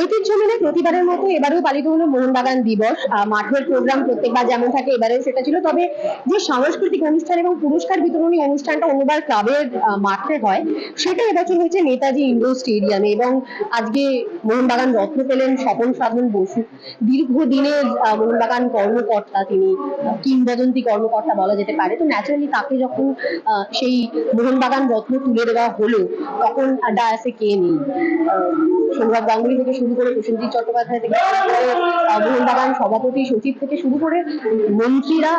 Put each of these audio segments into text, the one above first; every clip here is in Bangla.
ঐতিহ্য মেনে প্রতিবারের মতো এবারেও পালিত হলো মোহনবাগান দিবস। মাঠের প্রোগ্রাম প্রত্যেকবার যেমন থাকে, এবারেও সেটা ছিল। তবে যে সাংস্কৃতিক অনুষ্ঠান এবং পুরস্কার বিতরণী অনুষ্ঠানটা অন্যবার ক্লাবের মাঠে হয়, সেটা এবছর হয়েছে নেতাজি ইন্ডোর স্টেডিয়ামে এবং আজকে মোহনবাগান রত্ন পেলেন স্বপন সাধন বসু। দীর্ঘদিনের মোহনবাগান কর্মকর্তা তিনি কিংবদন্তি কর্মকর্তা বলা যেতে পারে। তো ন্যাচারালি তাকে যখন সেই মোহনবাগান রত্ন তুলে দেওয়া হলো, তখন ডায়াসে কে নেই? সৌরভ গাঙ্গুলি থেকে শুরু করে প্রসেনজিৎ চট্টোপাধ্যায় থেকে মোহনবাগান সভাপতি সচিব থেকে শুরু করে মন্ত্রীরা,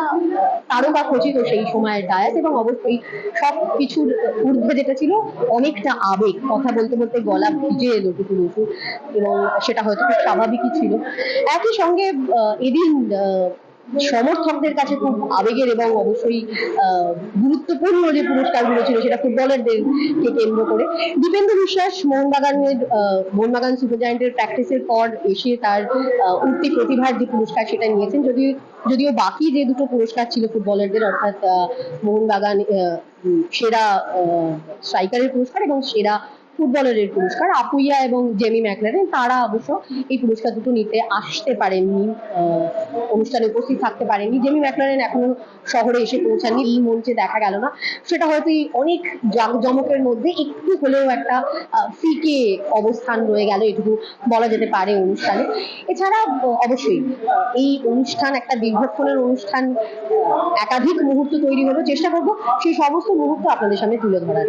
তারকা খচিত সেই সময়ের ডায়াত এবং অবশ্যই সব কিছুর ঊর্ধ্বে যেটা ছিল অনেকটা আবেগ, কথা বলতে বলতে গলা ভিজে এলো বসু এবং সেটা হয়তো খুব স্বাভাবিকই ছিল। একই সঙ্গে এদিন সমর্থকদের কাছে খুব আবেগের এবং অবশ্যই গুরুত্বপূর্ণ যে পুরস্কারগুলো ছিল সেটা ফুটবলারদেরকে কেন্দ্র করে। দীপেন্দ্র বিশ্বাস মোহনবাগানের মোহনবাগান সুপার প্র্যাকটিসের পর এসে তার উঠতি প্রতিভার যে পুরস্কার সেটা নিয়েছেন। যদিও যদিও বাকি যে দুটো পুরস্কার ছিল ফুটবলারদের, অর্থাৎ মোহনবাগান সেরা স্ট্রাইকারের পুরস্কার এবং সেরা ফুটবলারের পুরস্কার, আপুইয়া এবং জেমি ম্যাকলারেন, তারা অবশ্য এই পুরস্কার দুটো নিতে আসতে পারেননি অনুষ্ঠানে উপস্থিত থাকতে পারেননি। জেমি ম্যাকলারেন এখনও শহরে এসে পৌঁছাননি, এই মঞ্চে দেখা গেল না। সেটা হয়তো অনেক জাঁকজমকের মধ্যে একটু হলেও একটা ফিকে অবস্থান রয়ে গেল, এটুকু বলা যেতে পারে অনুষ্ঠানে। এছাড়া অবশ্যই এই অনুষ্ঠান একটা দীর্ঘক্ষণের অনুষ্ঠান, একাধিক মুহূর্ত তৈরি হলো, চেষ্টা করব সেই সমস্ত মুহূর্ত আপনাদের সামনে তুলে ধরার।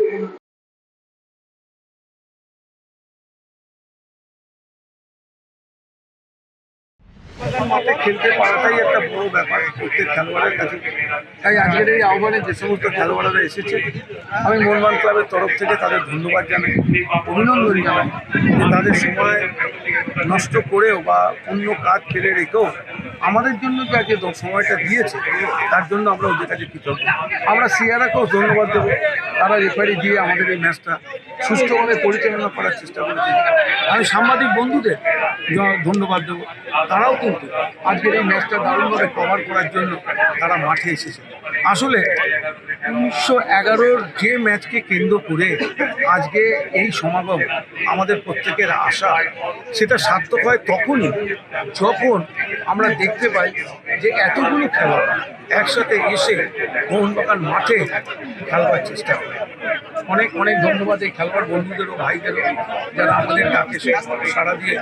মাঠে খেলতে পারাটাই একটা বড় ব্যাপার প্রত্যেক খেলোয়াড়ের কাছে। তাই আজকের এই আহ্বানে যে সমস্ত খেলোয়াড়রা এসেছে, আমি মোহনবাগান ক্লাবের তরফ থেকে তাদের ধন্যবাদ জানাই, অভিনন্দন জানাই যে তাদের সময় নষ্ট করেও বা অন্য কাজ ফেলে রেখেও আমাদের জন্য যে আজকে সময়টা দিয়েছে, তার জন্য আমরা ওদের কাছে কৃতজ্ঞ। আমরা সিয়ারাকেও ধন্যবাদ দেবো। তারা রেফারি দিয়ে আমাদের এই ম্যাচটা সুষ্ঠুভাবে পরিচালনা করার চেষ্টা করেছে। আমি সাংবাদিক বন্ধুদের ধন্যবাদ দেবো। তারাও কিন্তু আজকের এই ম্যাচটা দারুণভাবে কভার করার জন্য তারা মাঠে এসেছে। আসলে উনিশশো এগারোর যে ম্যাচকে কেন্দ্র করে আজকে এই সমাগম আমাদের প্রত্যেকের আশা, সেটা সার্থক হয় তখনই যখন আমরা দেখতে পাই যে এতগুলো খেলোয়াড় একসাথে এসে মোহনবাগান মাঠে খেলবার চেষ্টা করে। অনেক অনেক ধন্যবাদ এই খেলোয়াড় বন্ধুদেরও, ভাইদেরও যারা আমাদের ডাকে সারা দিয়ে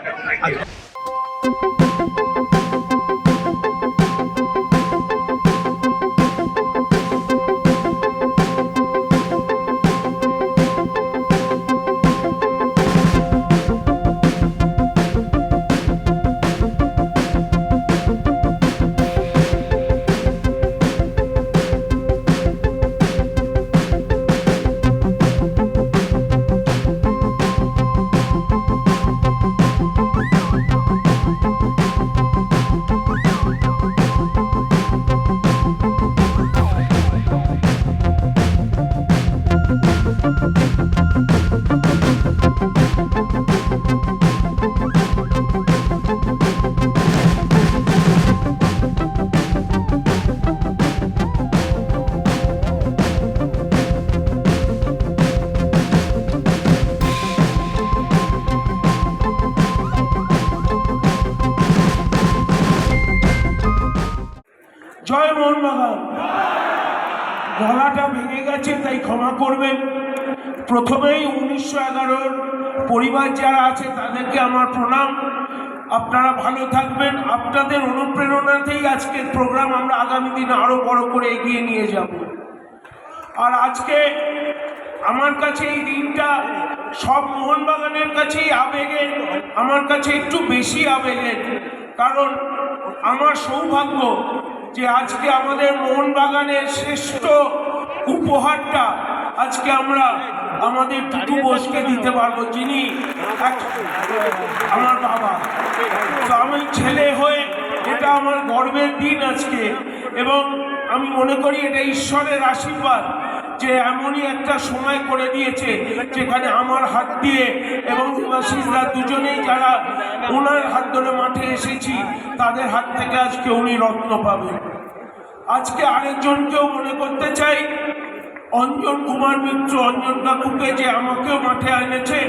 ক্ষমা করবেন। প্রথমেই উনিশশো এগারোর পরিবার যারা আছে তাদেরকে আমার প্রণাম। আপনারা ভালো থাকবেন। আপনাদের অনুপ্রেরণাতেই আজকের প্রোগ্রাম আমরা আগামী দিনে আরও বড় করে এগিয়ে নিয়ে যাব। আর আজকে আমার কাছে এই দিনটা সব মোহনবাগানের কাছেই আবেগের, আমার কাছে একটু বেশি আবেগের। কারণ আমার সৌভাগ্য যে আজকে আমাদের মোহনবাগানের শ্রেষ্ঠ উপহারটা আজকে আমরা আমাদের টুটু বোসকে দিতে পারব যিনি আমার বাবা। তো আমি ছেলে হয়ে এটা আমার গর্বের দিন আজকে এবং আমি মনে করি এটা ঈশ্বরের আশীর্বাদ যে এমনই একটা সময় করে দিয়েছে যেখানে আমার হাত দিয়ে এবং দেবাশিসরা দুজনেই যারা ওনার হাত ধরে মাঠে এসেছি তাদের হাত থেকে আজকে উনি রত্ন পাবেন। আজকে আরেকজনকেও মনে করতে চাই অঞ্জন কুমার মিত্র অঞ্জন কাকুকে যে আমাকেও মাঠে এনেছে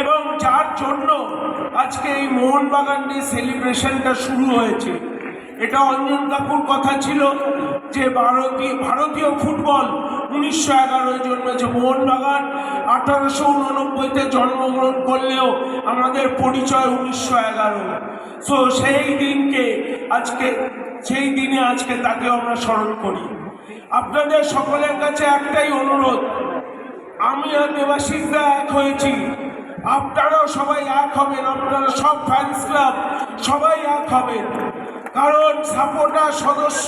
এবং যার জন্য আজকে এই মোহনবাগান ডে সেলিব্রেশনটা শুরু হয়েছে। এটা অঞ্জন কাকুর কথা ছিল যে ভারতীয় ভারতীয় ফুটবল উনিশশো এগারোয় জন্মেছে। মোহনবাগান আঠারোশো উননব্বইতে জন্মগ্রহণ করলেও আমাদের পরিচয় উনিশশো এগারো সো সেই দিনকে আজকে, সেই দিনে আজকে তাকে আমরা স্মরণ করি। আপনাদের সকলের কাছে একটাই অনুরোধ। আমি আর দেবাশিসরা এক হয়েছি। আপনারাও সবাই এক হবেন, আপনারা সব ফ্যান্স ক্লাব সবাই এক হবেন। কারণ সাপোর্টার সদস্য,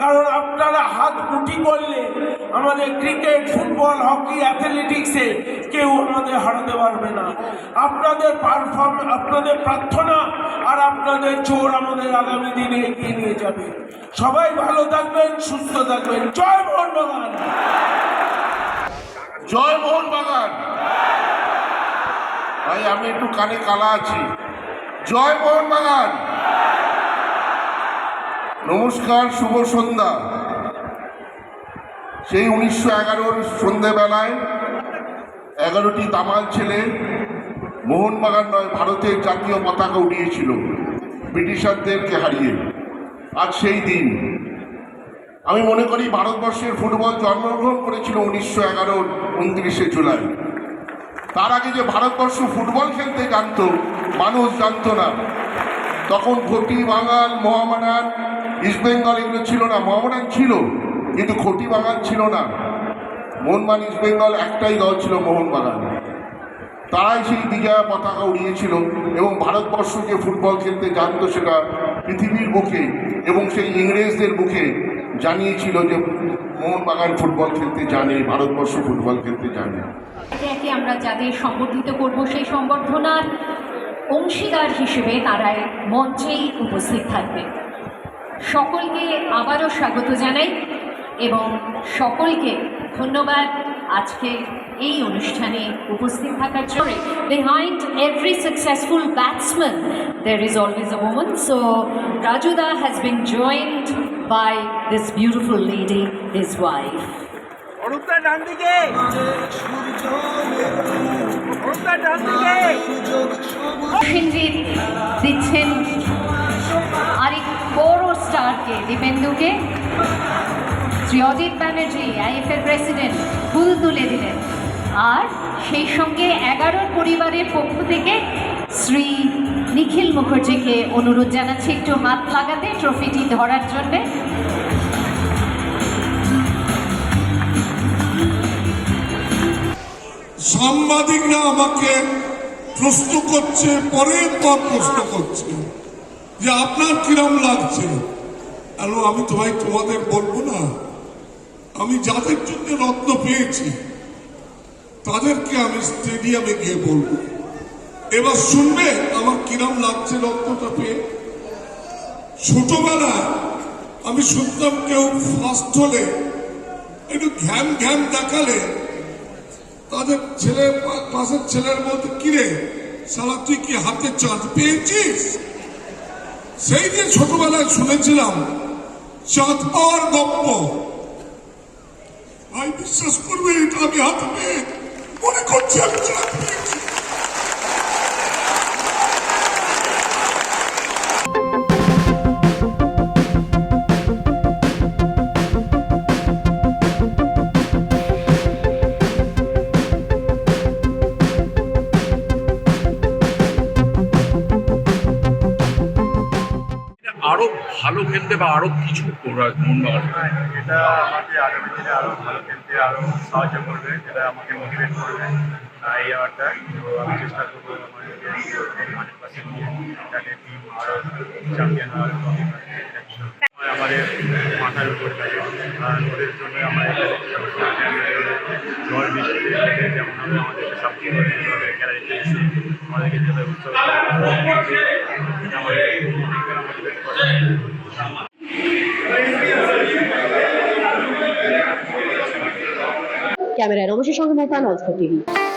কারণ আপনারা হাত কুটি করলে আমাদের ক্রিকেট, ফুটবল, হকি, অ্যাথলেটিক্সে কেউ আমাদের হারাতে পারবে না। আপনাদের পারফর্ম আপনাদের প্রার্থনা আর আপনাদের জোর আমাদের আগামী দিনে এগিয়ে নিয়ে যাবে। সবাই ভালো থাকবেন, সুস্থ থাকবেন। জয় মোহন বাগান জয় মোহন বাগান ভাই, আমি একটু কানে কালা আছি। জয় মোহন বাগান নমস্কার, শুভ সন্ধ্যা। সেই উনিশশো এগারোর সন্ধেবেলায় এগারোটি দামাল ছেলে মোহনবাগান নয়, ভারতের জাতীয় পতাকা উড়িয়েছিল ব্রিটিশারদেরকে হারিয়ে। আজ সেই দিন। আমি মনে করি ভারতবর্ষের ফুটবল জন্মগ্রহণ করেছিল উনিশশো এগারোর উনত্রিশে জুলাই। তার আগে যে ভারতবর্ষ ফুটবল খেলতে জানতো, মানুষ জানতো না। তখন ঘটি বাঙাল মোহামেডান ইস্টবেঙ্গল এগুলো ছিল না মোহামেডান ছিল। কিন্তু ঘটি বাঙাল ছিল না। মোহনবাগান ইস্টবেঙ্গল একটাই দল ছিল মোহনবাগান। তারাই সেই বিজয়া পতাকা উড়িয়েছিল এবং ভারতবর্ষ যে ফুটবল খেলতে জানতো সেটা পৃথিবীর বুকে এবং সেই ইংরেজদের বুকে জানিয়েছিল যে মোহনবাগান ফুটবল খেলতে জানে, ভারতবর্ষ ফুটবল খেলতে জানে। একে আমরা যাদের সম্বর্ধিত করব সেই সম্বর্ধনার অংশীদার হিসেবে তারা এই মঞ্চেই উপস্থিত থাকবে। সকলকে আবারও স্বাগত জানাই। এবং সকলকে ধন্যবাদ। আজকে এই অনুষ্ঠানে উপস্থিত থাকার জন্য behind every successful batsman there is always a woman. So rajuda has been joined by this beautiful lady his wife. অরূপদা ডান দিকে অরূপদা ডান দিকে সেনজিৎ দিচ্ছেন আরেক বড় স্টারকে দীপেন্দুকে। শ্রী অজিত ব্যানার্জি, আইএফএর প্রেসিডেন্ট, ফুল তুলে দিলেন। আর সেই সঙ্গে এগারোর পরিবারের পক্ষ থেকে শ্রী নিখিল মুখার্জিকে অনুরোধ জানাচ্ছি, একটু হাত লাগাতে ট্রফিটি ধরার জন্যে। সাংবাদিকরা আমাকে প্রশ্ন করছে, পরে তো প্রশ্ন করছে। যে আপনার কিরম লাগছে? আমি তোমায় তোমাদের বলব না। আমি যাদের জন্য রত্ন পেয়েছি, তাদেরকে আমি স্টেডিয়ামে গিয়ে বলব। এবার শুনবে আমার কিরম লাগছে রত্নটা পেয়ে? ছোটবেলায় আমি শুনতাম কেউ ফার্স্ট হলে, একটু ঘ্যাম ঘ্যাম দেখালে, তাদের ছেলে, ক্লাসের ছেলের মধ্যে কিরে সালা তুই কি হাতে চাঁদ পেয়েছিস? সেই যে ছোটবেলায় শুনেছিলাম, চাঁদ পাওয়ার গপ্প। ভাই বিশ্বাস করবে এটা আমি হাতে পেয়ে মনে করছি আমি চাঁদ পেয়েছি ভালো খেলতে বা আরও কিছু মোহনবাগান এটা আমাকে আগামী দিনে আরও ভালো খেলতে, আরও সাহায্য করবে, যেটা আমাকে মোটিভেট করবে এই তো আমি চেষ্টা করব হান্ড্রেড পার্সেন্ট দিয়ে যাতে আমাদের মাথার উপর থাকে ঝড় বৃষ্টিতে যেমনভাবে আমাদেরকে সাপোর্ট যেভাবে গ্যালারিতে এসে উৎসব আমাদের 然后，不是上课那大长才给。